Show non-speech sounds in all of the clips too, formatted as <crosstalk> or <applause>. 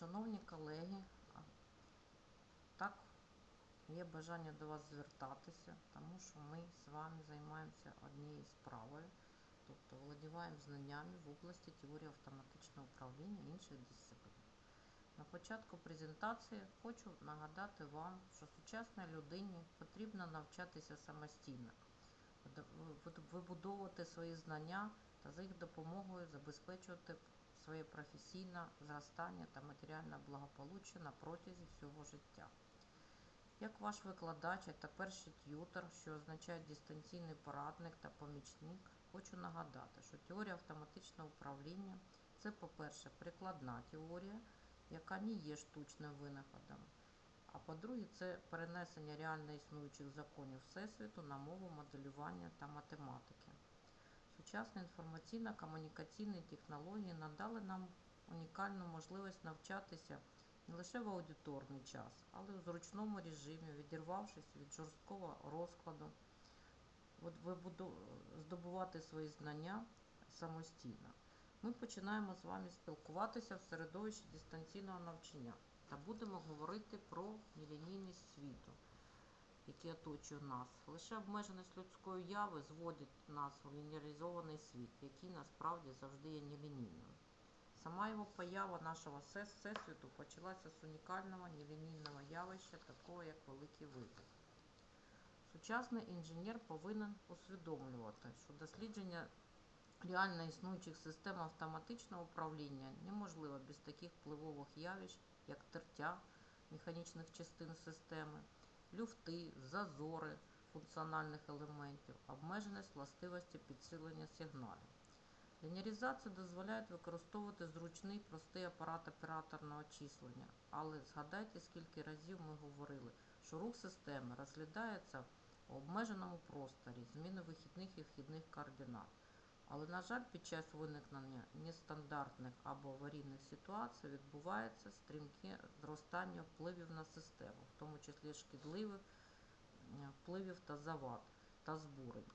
Шановні колеги, так, є бажання до вас звертатися, тому що ми з вами займаємося однією справою, тобто володіваємо знаннями в області теорії автоматичного управління інших дисциплін. На початку презентації хочу нагадати вам, що сучасній людині потрібно навчатися самостійно, вибудовувати свої знання та за їх допомогою забезпечувати своє професійне зростання та матеріальне благополуччя на протязі всього життя. Як ваш викладач та перший т'ютор, що означає дистанційний порадник та помічник, хочу нагадати, що теорія автоматичного управління це, по-перше, прикладна теорія, яка не є штучним винаходом. А по-друге, це перенесення реально існуючих законів Всесвіту на мову моделювання та математики. Сучасні інформаційно-комунікаційні технології надали нам унікальну можливість навчатися не лише в аудиторний час, але й у зручному режимі, відірвавшись від жорсткого розкладу, здобувати свої знання самостійно. Ми починаємо з вами спілкуватися в середовищі дистанційного навчання та будемо говорити про нелінійність світу, який оточує нас. Лише обмеженість людської яви зводить нас у лінійний світ, який насправді завжди є нелінійним. Сама його поява нашого все- всесвіту почалася з унікального нелінійного явища, такого як великий вибух. Сучасний інженер повинен усвідомлювати, що дослідження реально існуючих систем автоматичного управління неможливо без таких впливових явищ, як тертя механічних частин системи, люфти, зазори функціональних елементів, обмеженість властивості підсилення сигналів. Ліняризація дозволяє використовувати зручний простий апарат операторного числення, але згадайте, скільки разів ми говорили, що рух системи розглядається у обмеженому просторі зміни вихідних і вхідних координат. Але, на жаль, під час виникнення нестандартних або аварійних ситуацій відбувається стрімке зростання впливів на систему, в тому числі шкідливих е, впливів та завад та збурень.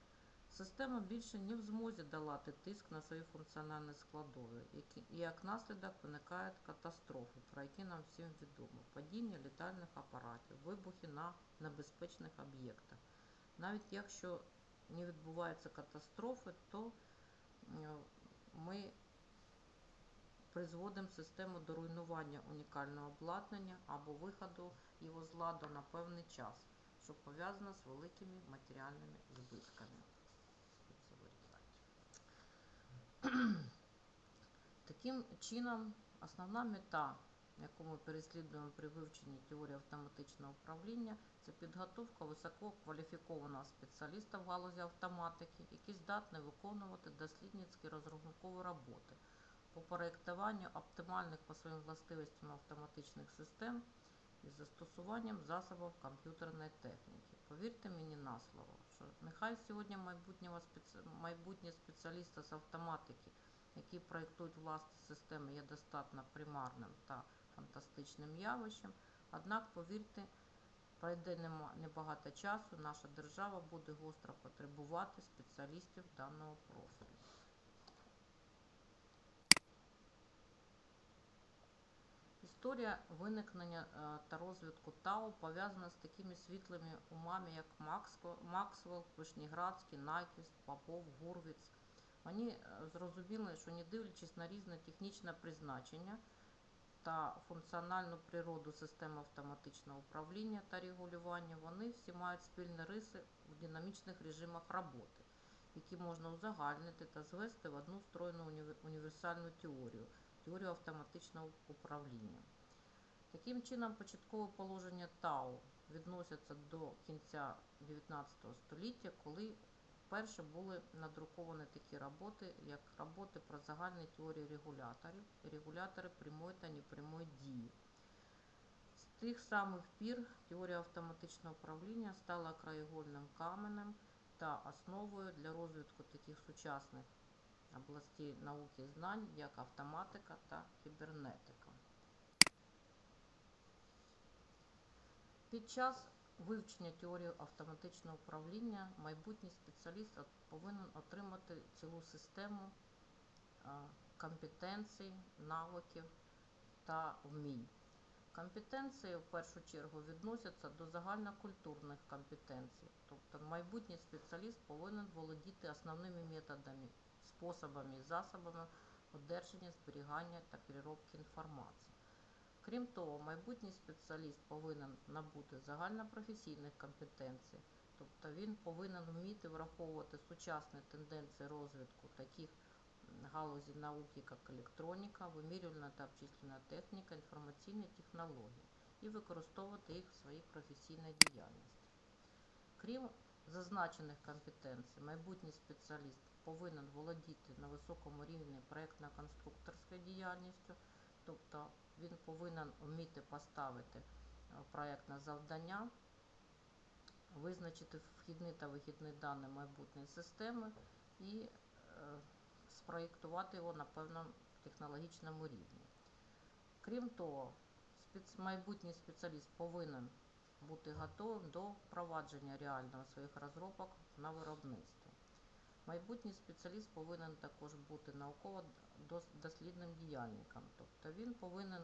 Система більше не в змозі долати тиск на свої функціональні складові, які, і як наслідок виникають катастрофи, про які нам всім відомо: падіння літальних апаратів, вибухи на небезпечних об'єктах. Навіть якщо не відбуваються катастрофи, то ми призводимо систему до руйнування унікального обладнання або виходу його з ладу на певний час, що пов'язано з великими матеріальними збитками. Таким чином, основна мета, яку ми переслідуємо при вивченні теорії автоматичного управління, це підготовка висококваліфікованого спеціаліста в галузі автоматики, який здатний виконувати дослідницькі розрахункові роботи по проєктуванню оптимальних по своїм властивостям автоматичних систем із застосуванням засобів комп'ютерної техніки. Повірте мені на слово, що нехай сьогодні майбутнього спеці... майбутнє спеціаліста з автоматики, які проєктують власні системи, є достатньо примарним та фантастичним явищем. Однак, повірте, пройде небагато часу, наша держава буде гостро потребувати спеціалістів даного профілю. Історія виникнення е, та розвитку ТАО пов'язана з такими світлими умами, як Максвелл, Вишніградський, Найквіст, Попов, Гурвіц. Вони е, зрозуміли, що не дивлячись на різне технічне призначення та функціональну природу системи автоматичного управління та регулювання, вони всі мають спільні риси в динамічних режимах роботи, які можна узагальнити та звести в одну стройну універсальну теорію теорію автоматичного управління. Таким чином, початкове положення ТАО відносяться до кінця 19 століття, коли вперше були надруковані такі роботи, як роботи про загальні теорії регуляторів регулятори прямої та непрямої дії. З тих самих пір теорія автоматичного управління стала краєгольним каменем та основою для розвитку таких сучасних областей науки і знань, як автоматика та кібернетика. Під час вивчення теорії автоматичного управління майбутній спеціаліст повинен отримати цілу систему компетенцій, навиків та вмінь. Компетенції в першу чергу відносяться до загальнокультурних компетенцій. Тобто майбутній спеціаліст повинен володіти основними методами, способами і засобами одержання, зберігання та переробки інформації. Крім того, майбутній спеціаліст повинен набути загальнопрофесійних компетенцій, тобто він повинен вміти враховувати сучасні тенденції розвитку таких м, галузей науки, як електроніка, вимірювальна та обчислювальна техніка, інформаційні технології і використовувати їх в своїй професійній діяльності. Крім зазначених компетенцій, майбутній спеціаліст повинен володіти на високому рівні проєктно-конструкторською діяльністю, тобто він повинен вміти поставити е, проєктне завдання, визначити вхідні та вихідні дані майбутньої системи і е, спроєктувати його на певному технологічному рівні. Крім того, майбутній спеціаліст повинен бути готовим до впровадження реального своїх розробок на виробництві. Майбутній спеціаліст повинен також бути науково-дослідним діяльником, тобто він повинен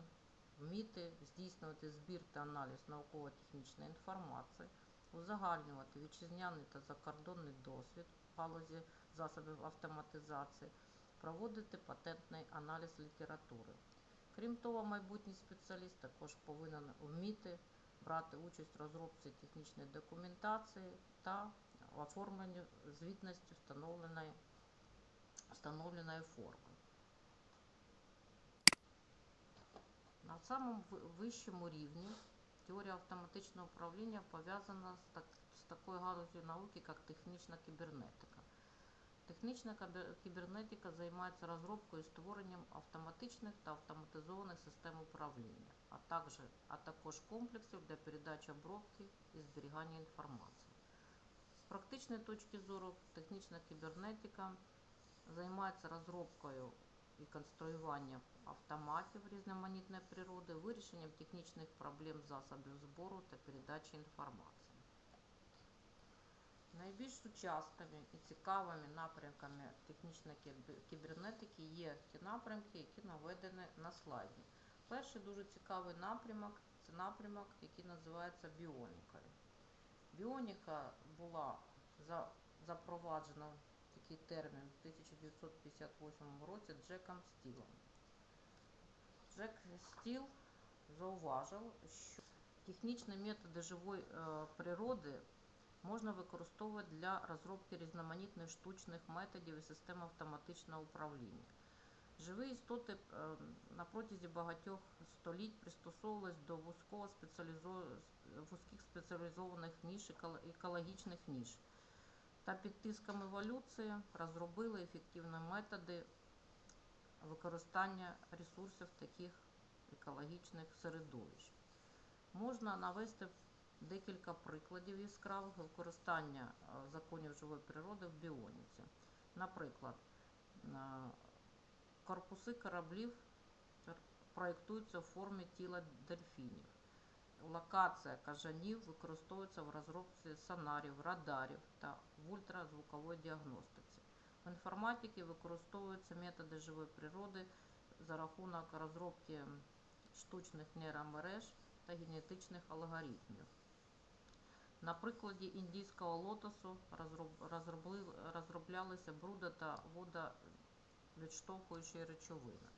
вміти здійснювати збір та аналіз науково-технічної інформації, узагальнювати вітчизняний та закордонний досвід в галузі засобів автоматизації, проводити патентний аналіз літератури. Крім того, майбутній спеціаліст також повинен вміти брати участь в розробці технічної документації та оформленні звітності встановленої, встановленої форми. На самому ви- вищому рівні теорія автоматичного управління пов'язана з, так, з такою галузю науки, як технічна кібернетика. Технічна кібернетика займається розробкою і створенням автоматичних та автоматизованих систем управління, а також, а також комплексів для передачі обробки і зберігання інформації. Практичної точки зору, технічна кібернетика займається розробкою і конструюванням автоматів різноманітної природи, вирішенням технічних проблем засобів збору та передачі інформації. Найбільш сучасними і цікавими напрямками технічної кібернетики є ті напрямки, які наведені на слайді. Перший дуже цікавий напрямок це напрямок, який називається біонікою. Біоніка була за, запроваджена такий термін в 1958 році Джеком Стілом. Джек Стіл зауважив, що технічні методи живої е, природи можна використовувати для розробки різноманітних штучних методів і систем автоматичного управління. Живі істоти е, на протязі багатьох століть пристосовувались до вузького спеціалізо- вузьких спеціалізованих ніж, еколо- екологічних ніж та під тиском еволюції розробили ефективні методи використання ресурсів таких екологічних середовищ. Можна навести декілька прикладів яскравих використання е, законів живої природи в біоніці. Наприклад, е, корпуси кораблів проєктуються в формі тіла дельфінів. Локація кажанів використовується в розробці сонарів, радарів та в ультразвуковій діагностиці. В інформатиці використовуються методи живої природи за рахунок розробки штучних нейромереж та генетичних алгоритмів. На прикладі індійського лотосу розроблялися бруда та водовідштовхуючі речовини.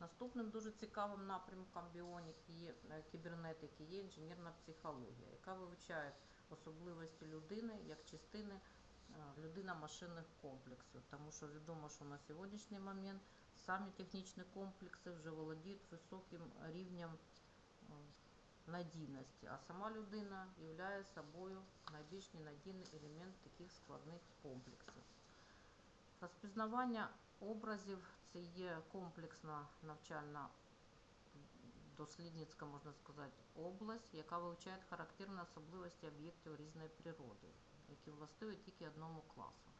Наступним дуже цікавим напрямком біоніки є е, кібернетики є інженерна психологія, яка вивчає особливості людини як частини е, людино-машинних комплексів, тому що відомо, що на сьогоднішній момент самі технічні комплекси вже володіють високим рівнем е, надійності, а сама людина є собою найбільш ненадійний елемент таких складних комплексів. Розпізнавання образів це є комплексна навчальна дослідницька, можна сказати, область, яка вивчає характерні особливості об'єктів різної природи, які властиві тільки одному класу.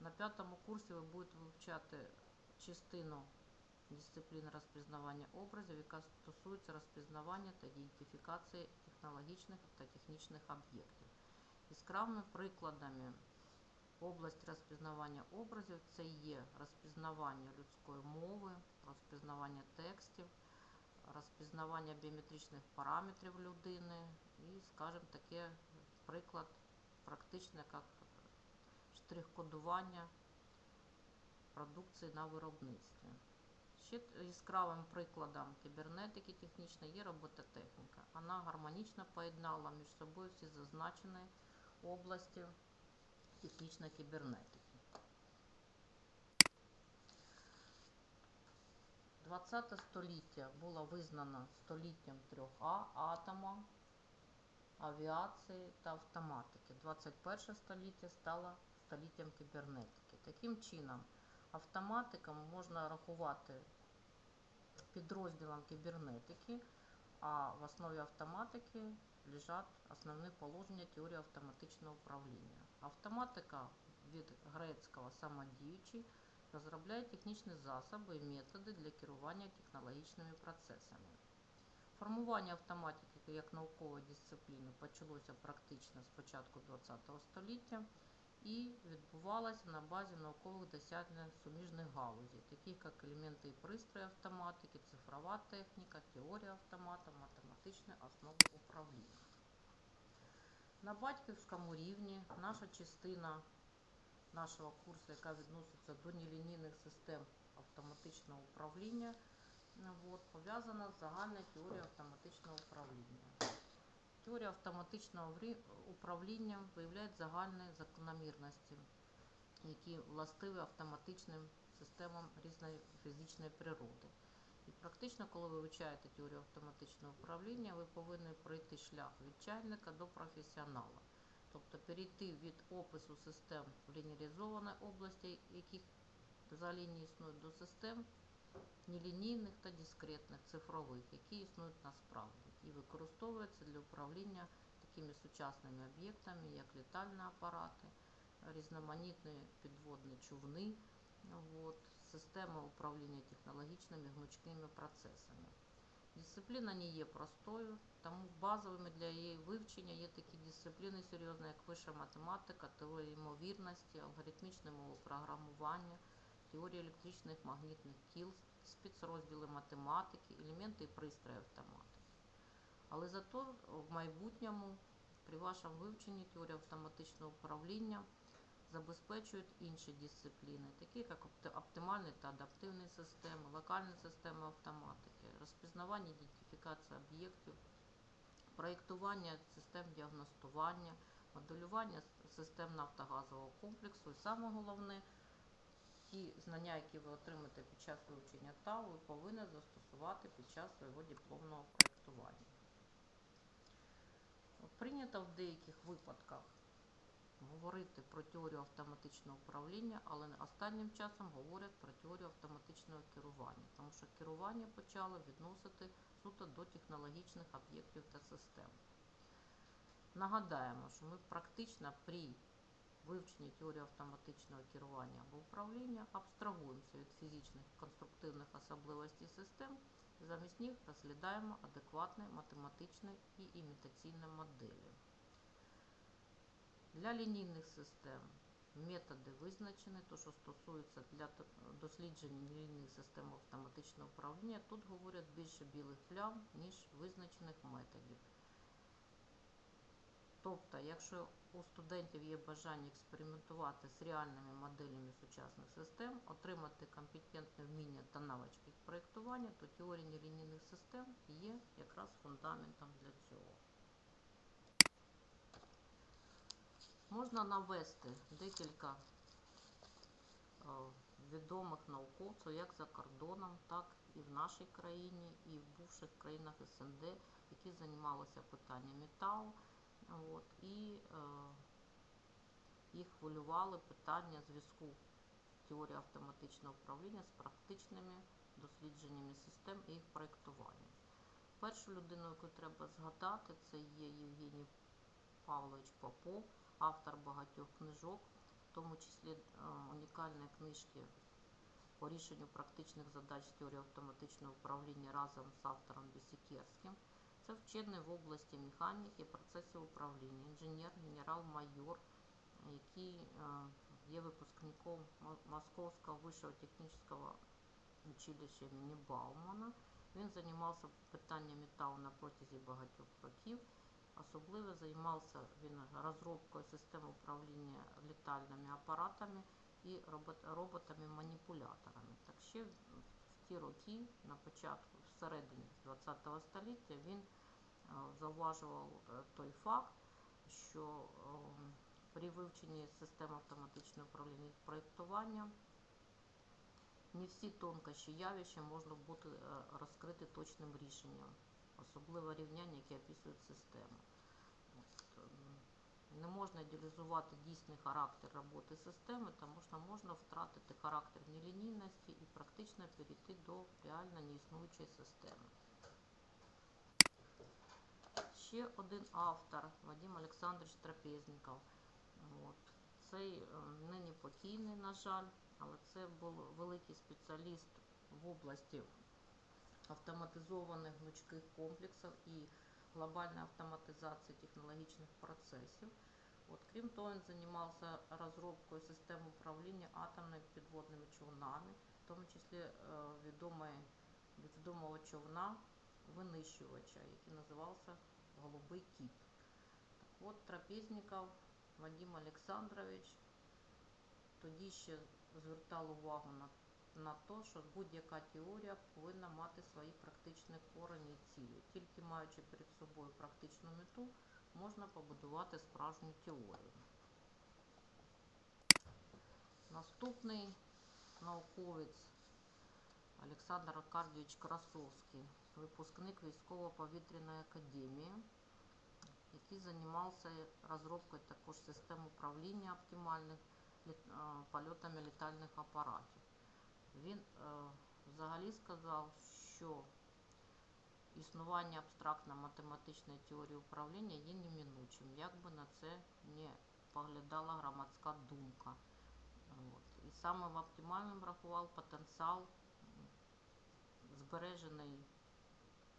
На п'ятому курсі ви будете вивчати частину дисципліни розпізнавання образів, яка стосується розпізнавання та ідентифікації технологічних та технічних об'єктів. Яскравими прикладами області розпізнавання образів це є розпізнавання людської мови, розпізнавання текстів, розпізнавання біометричних параметрів людини і, скажімо, таке приклад практичне, як штрих-кодування продукції на виробництві. Ще яскравим прикладом кібернетики технічної є робототехніка. Вона гармонічно поєднала між собою всі зазначені області технічної кібернетики. 20 століття було визнано століттям трьох А атома, авіації та автоматики. 21 століття стало століттям кібернетики. Таким чином, автоматикам можна рахувати підрозділом кібернетики, а в основі автоматики лежать основні положення теорії автоматичного управління. Автоматика від грецького самодіючий розробляє технічні засоби і методи для керування технологічними процесами. Формування автоматики як наукової дисципліни почалося практично з початку ХХ століття і відбувалося на базі наукових досягнень суміжних галузей, таких як елементи і пристрої автоматики, цифрова техніка, теорія автомата, математичні основи управління. На батьківському рівні наша частина нашого курсу, яка відноситься до нелінійних систем автоматичного управління, от, пов'язана з загальною теорією автоматичного управління. Теорія автоматичного управління виявляє загальні закономірності, які властиві автоматичним системам різної фізичної природи. І практично, коли ви вивчаєте теорію автоматичного управління, ви повинні пройти шлях від чайника до професіонала. Тобто перейти від опису систем в лінійізованій області, яких взагалі не існують, до систем нелінійних та дискретних цифрових, які існують насправді і використовуються для управління такими сучасними об'єктами, як літальні апарати, різноманітні підводні човни, от, системи управління технологічними гнучкими процесами. Дисципліна не є простою, тому базовими для її вивчення є такі дисципліни серйозні, як вища математика, теорія ймовірності, алгоритмічне мовопрограмування, теорія електричних магнітних кіл, спецрозділи математики, елементи і пристрої автоматики. Але зато в майбутньому при вашому вивченні теорії автоматичного управління забезпечують інші дисципліни, такі як оптимальні та адаптивні системи, локальні системи автоматики, розпізнавання ідентифікація об'єктів, проєктування систем діагностування, моделювання систем нафтогазового комплексу і саме головне, ті знання, які ви отримаєте під час вивчення ТАУ, ви повинні застосувати під час свого дипломного проєктування. Прийнято в деяких випадках говорити про теорію автоматичного управління, але останнім часом говорять про теорію автоматичного керування, тому що керування почало відносити суто до технологічних об'єктів та систем. Нагадаємо, що ми практично при вивченні теорії автоматичного керування або управління абстрагуємося від фізичних конструктивних особливостей систем замість них розглядаємо адекватні математичні і імітаційні моделі. Для лінійних систем методи визначені, то що стосується для дослідження лінійних систем автоматичного управління, тут говорять більше білих плям, ніж визначених методів. Тобто, якщо у студентів є бажання експериментувати з реальними моделями сучасних систем, отримати компетентне вміння та навички проєктування, то теорія нелінійних систем є якраз фундаментом для цього. Можна навести декілька відомих науковців як за кордоном, так і в нашій країні, і в бувших країнах СНД, які займалися питаннями ТАУ. От, і е, їх хвилювали питання зв'язку теорії автоматичного управління з практичними дослідженнями систем і їх проєктуванням. Першу людину, яку треба згадати, це є Євгеній Павлович Попов, автор багатьох книжок, в тому числі е, унікальної книжки по рішенню практичних задач теорії автоматичного управління разом з автором Бісікерським. Це вчений в області механіки, процесів управління, інженер, генерал-майор, який е, є випускником Московського вищого технічного училища імені Баумана Він займався питаннями ТАУ на протязі багатьох років. Особливо займався він розробкою систем управління літальними апаратами і робот- роботами-маніпуляторами. Так ще ті роки, на початку, всередині ХХ століття, він е, зауважував е, той факт, що е, при вивченні систем автоматичного управління і проєктування не всі тонкощі явища можна бути е, розкрити точним рішенням, особливо рівняння, які описують систему. Не можна ідеалізувати дійсний характер роботи системи, тому що можна втратити характер нелінійності і практично перейти до реально неіснуючої системи. Ще один автор Вадим Олександрович Трапезніков. От. Цей е, нині покійний, на жаль, але це був великий спеціаліст в області автоматизованих гнучких комплексів і глобальної автоматизації технологічних процесів. От, крім того, він займався розробкою систем управління атомними підводними човнами, в тому числі е, відомої, відомого човна винищувача, який називався Голубий кіт. Так от Трапезніков Вадим Олександрович тоді ще звертав увагу на, на те, що будь-яка теорія повинна мати свої практичні корені і цілі. Тільки маючи перед собою практичну мету, можна побудувати справжню теорію. Наступний науковець Олександр Аркадійович Красовський, випускник військово-повітряної академії, який займався розробкою також систем управління оптимальних польотами літальних апаратів. Він е, взагалі сказав, що існування абстрактно-математичної теорії управління є неминучим, як би на це не поглядала громадська думка. От. І самим оптимальним рахував потенціал, м, збережений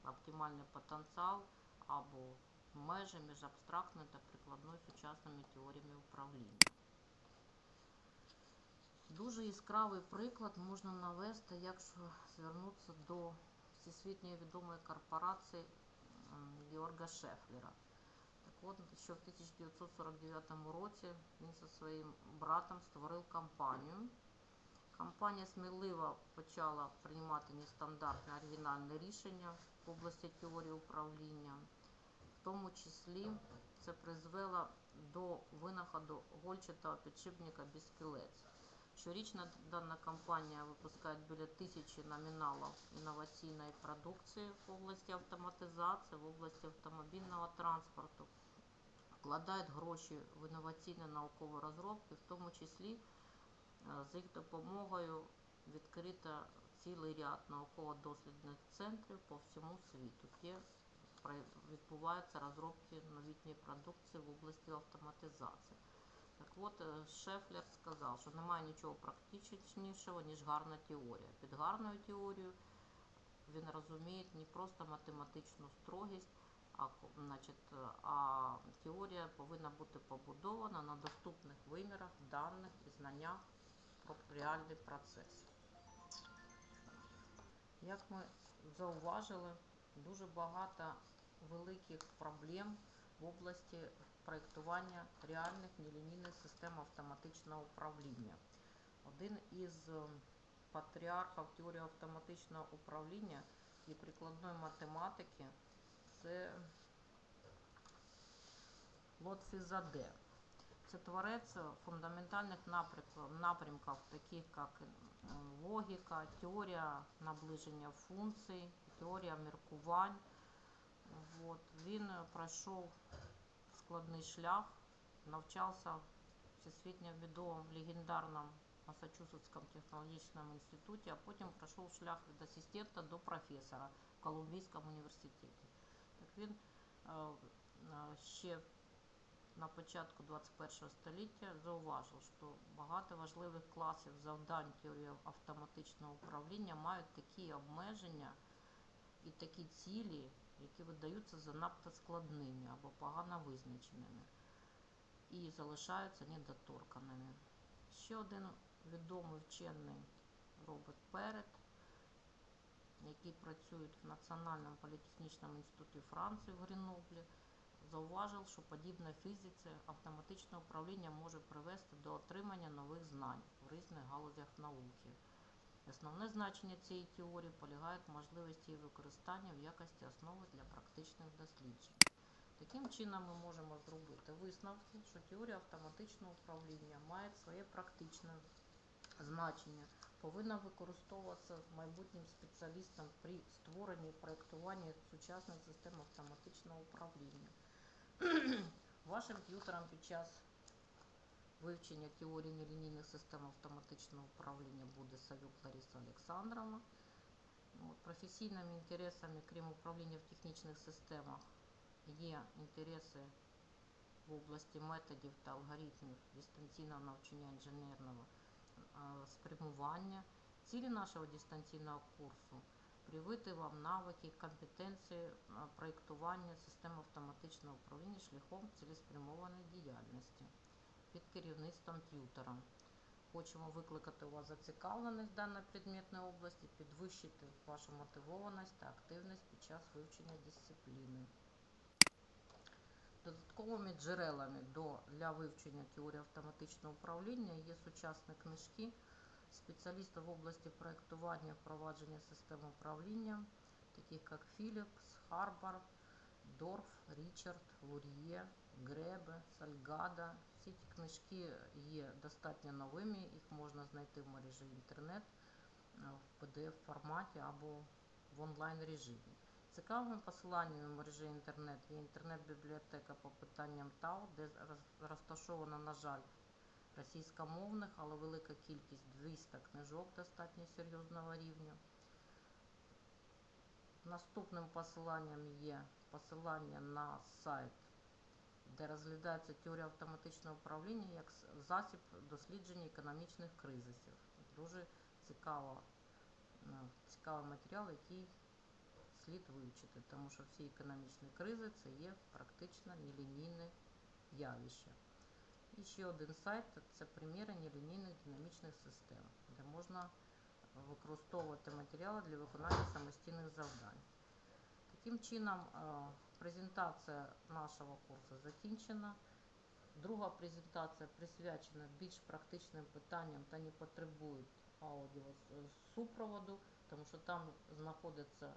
оптимальний потенціал або межі між абстрактною та прикладною сучасними теоріями управління. Дуже яскравий приклад можна навести, якщо звернутися до всесвітньої відомої корпорації Георга Шефлера. Так от, що в 1949 році він зі своїм братом створив компанію. Компанія сміливо почала приймати нестандартне оригінальне рішення в області теорії управління. В тому числі це призвело до винаходу гольчатого підшипника без кілець. Щорічно дана компанія випускає біля тисячі номіналів інноваційної продукції в області автоматизації, в області автомобільного транспорту, вкладають гроші в інноваційні наукові розробки, в тому числі е, з їх допомогою відкрито цілий ряд науково-дослідних центрів по всьому світу, де про- відбуваються розробки новітньої продукції в області автоматизації. Так от е, Шефлер сказав, що немає нічого практичнішого, ніж гарна теорія. Під гарною теорією він розуміє не просто математичну строгість, а, значить, е, а теорія повинна бути побудована на доступних вимірах даних і знаннях про реальний процес. Як ми зауважили, дуже багато великих проблем в області проєктування реальних нелінійних систем автоматичного управління. Один із е, патріархів теорії автоматичного управління і прикладної математики це Лотфі Заде. Це творець фундаментальних напрямків, таких як е, логіка, теорія наближення функцій, теорія міркувань. От. Він пройшов складний шлях, навчався всесвітньо відомому легендарному Масачусетському технологічному інституті, а потім пройшов шлях від асистента до професора в Колумбійському університеті. Так він е, е, ще на початку 21 століття зауважив, що багато важливих класів завдань теорії автоматичного управління мають такі обмеження і такі цілі, які видаються занадто складними або погано визначеними і залишаються недоторканими. Ще один відомий вчений Роберт Перет які працюють в Національному політехнічному інституті Франції в Греноблі, зауважив, що подібне фізиці автоматичне управління може привести до отримання нових знань в різних галузях науки. Основне значення цієї теорії полягає в можливості її використання в якості основи для практичних досліджень. Таким чином ми можемо зробити висновки, що теорія автоматичного управління має своє практичне значення, повинна використовуватися майбутнім спеціалістом при створенні і проєктуванні сучасних систем автоматичного управління. <clears throat> Вашим т'ютером під час вивчення теорії нелінійних систем автоматичного управління буде Савюк Лариса Олександровна. От, професійними інтересами, крім управління в технічних системах, є інтереси в області методів та алгоритмів дистанційного навчання інженерного спрямування. Цілі нашого дистанційного курсу привити вам навики, компетенції проєктування систем автоматичного управління шляхом цілеспрямованої діяльності під керівництвом т'ютера. Хочемо викликати у вас зацікавленість в даній предметній області, підвищити вашу мотивованість та активність під час вивчення дисципліни. Додатковими джерелами до, для вивчення теорії автоматичного управління є сучасні книжки спеціалістів в області проєктування впровадження систем управління, таких як Philips, Харбар, Дорф, Річард, Лур'є, Гребе, Сальгада. Всі ці книжки є достатньо новими, їх можна знайти в мережі інтернет е, в PDF форматі або в онлайн режимі. Цікавим посиланням в мережі інтернет є інтернет-бібліотека по питанням ТАО, де роз- розташовано, на жаль, російськомовних, але велика кількість 200 книжок достатньо серйозного рівня. Наступним посиланням є посилання на сайт, де розглядається теорія автоматичного управління як засіб дослідження економічних кризисів. Дуже цікаво, цікавий матеріал, який слід вивчити, тому що всі економічні кризи це є практично нелінійне явище. І ще один сайт це приміри нелінійних динамічних систем, де можна використовувати матеріали для виконання самостійних завдань. Таким чином, е, презентація нашого курсу закінчена. Друга презентація присвячена більш практичним питанням та не потребують аудіосупроводу, тому що там знаходяться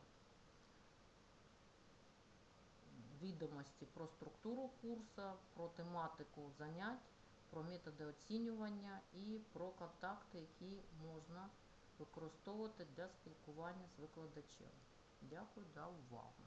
відомості про структуру курсу, про тематику занять, про методи оцінювання і про контакти, які можна використовувати для спілкування з викладачем. Дякую за увагу.